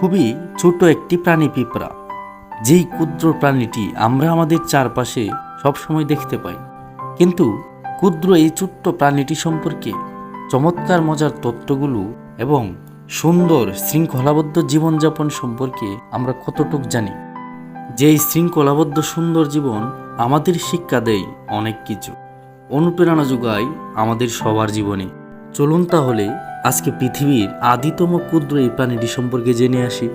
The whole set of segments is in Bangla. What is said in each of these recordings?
খুবই ছোট একটি প্রাণী পিঁপড়া, যেই ক্ষুদ্র প্রাণীটি আমরা আমাদের চারপাশে সবসময় দেখতে পাই। কিন্তু ক্ষুদ্র এই ছোট্ট প্রাণীটি সম্পর্কে চমৎকার মজার তত্ত্বগুলো এবং সুন্দর শৃঙ্খলাবদ্ধ জীবনযাপন সম্পর্কে আমরা কতটুক জানি যেই শৃঙ্খলাবদ্ধ সুন্দর জীবন আমাদের শিক্ষা দেয় অনেক কিছু। অনুপ্রেরণা যোগায় আমাদের সবার জীবনে। চলুন তাহলে আজকে পৃথিবীর আদিতম ক্ষুদ্র এই প্রাণীটি সম্পর্কে জেনে আসি।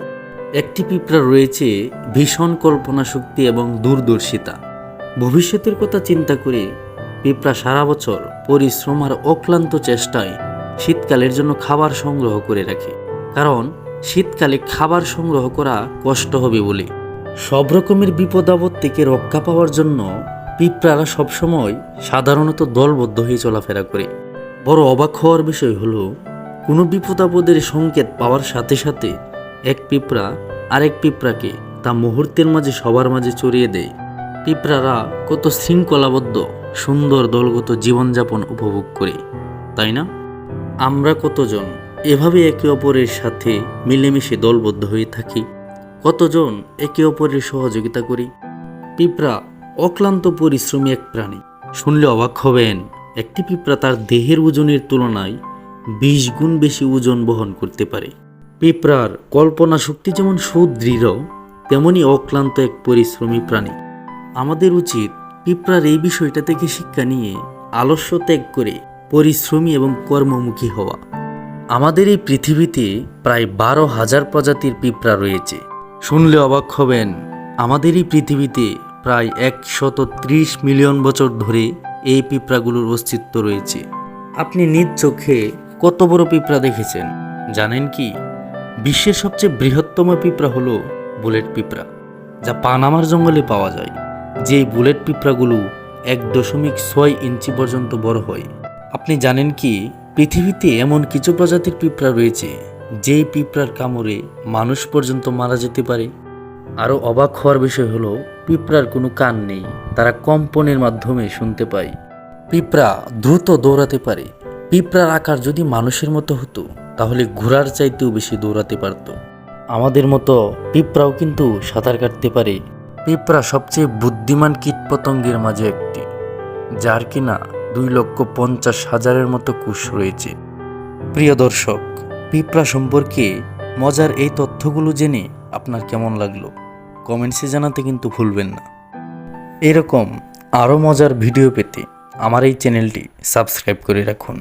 একটি পিঁপড়া রয়েছে ভীষণ কল্পনা শক্তি এবং দূরদর্শিতা। ভবিষ্যতের কথা চিন্তা করে পিঁপড়া সারা বছর পরিশ্রম আর অক্লান্ত চেষ্টায় শীতকালের জন্য খাবার সংগ্রহ করে রাখে। কারণ শীতকালে খাবার সংগ্রহ করা কষ্ট হবে বলে। সব রকমের বিপদ আপদ থেকে রক্ষা পাওয়ার জন্য পিঁপড়ারা সবসময় সাধারণত দলবদ্ধ হয়ে চলাফেরা করে। বড় অবাক হওয়ার বিষয় হলো কোনো বিপদাপদের সংকেত পাওয়ার সাথে সাথে এক পিঁপড়া আরেক পিঁপড়াকে তা মুহূর্তের মাঝে সবার মাঝে চড়িয়ে দেয়। পিঁপড়ারা কত শৃঙ্খলাবদ্ধ, সুন্দর, দলগত জীবনযাপন উপভোগ করে, তাই না? আমরা কতজন এভাবে একে অপরের সাথে মিলেমিশে দলবদ্ধ হয়ে থাকি? কতজন একে অপরের সহযোগিতা করি? পিঁপড়া অক্লান্ত পরিশ্রমী এক প্রাণী। শুনলে অবাক হবেন, একটি পিঁপড়া তার দেহের ওজনের তুলনায় বিশ গুণ বেশি ওজন বহন করতে পারে। পিঁপড়ার কল্পনা শক্তি যেমন সুদৃঢ়, তেমনি অক্লান্ত এক পরিশ্রমী প্রাণী। আমাদের উচিত পিঁপড়ার এই বিষয়টা থেকে শিক্ষা নিয়ে আলস্য ত্যাগ করে পরিশ্রমী এবং কর্মমুখী হওয়া। আমাদের এই পৃথিবীতে প্রায় বারো হাজার প্রজাতির পিঁপড়া রয়েছে। শুনলে অবাক হবেন, আমাদের এই পৃথিবীতে প্রায় একশত ত্রিশ মিলিয়ন বছর ধরে এই পিঁপড়াগুলোর অস্তিত্ব রয়েছে। আপনি নিজ চোখে কত বড় পিঁপড়া দেখেছেন? জানেন কি? বিশ্বের সবচেয়ে বৃহত্তম পিঁপড়া হলো বুলেট পিঁপড়া, যা পানামার জঙ্গলে পাওয়া যায়। যেই বুলেট পিঁপড়াগুলো এক দশমিক ছয় ইঞ্চি পর্যন্ত বড় হয়। আপনি জানেন কি, পৃথিবীতে এমন কিছু প্রজাতির পিঁপড়া রয়েছে, যেই পিঁপড়ার কামড়ে মানুষ পর্যন্ত মারা যেতে পারে। আরও অবাক হওয়ার বিষয় হলো, পিঁপড়ার কোনো কান নেই, তারা কম্পনের মাধ্যমে শুনতে পায়। পিঁপড়া দ্রুত দৌড়াতে পারে পিঁপড়ার আকার যদি মানুষের মতো হতো, তাহলে ঘোড়ার চাইতেও বেশি দৌড়াতে পারত। আমাদের মতো পিঁপড়াও কিন্তু সাঁতার কাটতে পারে। পিঁপড়া সবচেয়ে বুদ্ধিমান কীটপতঙ্গের মাঝে একটি, যার কিনা দুই লক্ষ পঞ্চাশ হাজারের মতো কুশ রয়েছে। প্রিয় দর্শক, পিঁপড়া সম্পর্কে মজার এই তথ্যগুলো জেনে আপনার কেমন লাগল? কমেন্টসে জানাতে কিন্তু ভুলবেন না। এরকম আরও মজার ভিডিও পেতে আমার এই চ্যানেলটি সাবস্ক্রাইব করে রাখুন।